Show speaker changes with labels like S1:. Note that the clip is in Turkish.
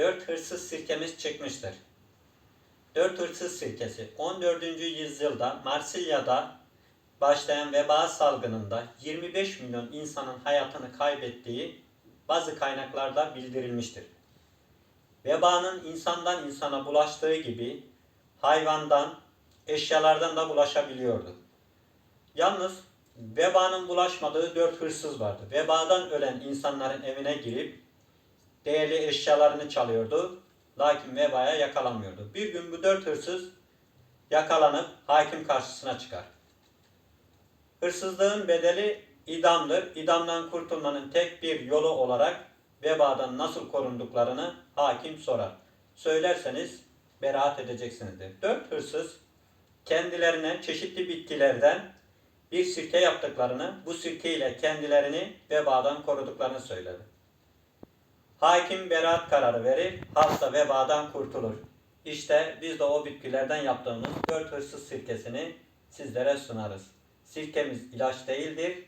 S1: Dört hırsız sirkemiz çıkmıştır. Dört hırsız sirkesi 14. yüzyılda Marsilya'da başlayan veba salgınında 25 milyon insanın hayatını kaybettiği bazı kaynaklarda bildirilmiştir. Vebanın insandan insana bulaştığı gibi hayvandan, eşyalardan da bulaşabiliyordu. Yalnız vebanın bulaşmadığı dört hırsız vardı. Vebadan ölen insanların evine girip değerli eşyalarını çalıyordu. Lakin vebaya yakalanmıyordu. Bir gün bu dört hırsız yakalanıp hakim karşısına çıkar. Hırsızlığın bedeli idamdır. İdamdan kurtulmanın tek bir yolu olarak vebadan nasıl korunduklarını hakim sorar. Söylerseniz beraat edeceksinizdir. Dört hırsız kendilerine çeşitli bitkilerden bir sirke yaptıklarını, bu sirke ile kendilerini vebadan koruduklarını söyledi. Hakim beraat kararı verir, hasta vebadan kurtulur. İşte biz de o bitkilerden yaptığımız dört hırsız sirkesini sizlere sunarız. Sirkemiz ilaç değildir,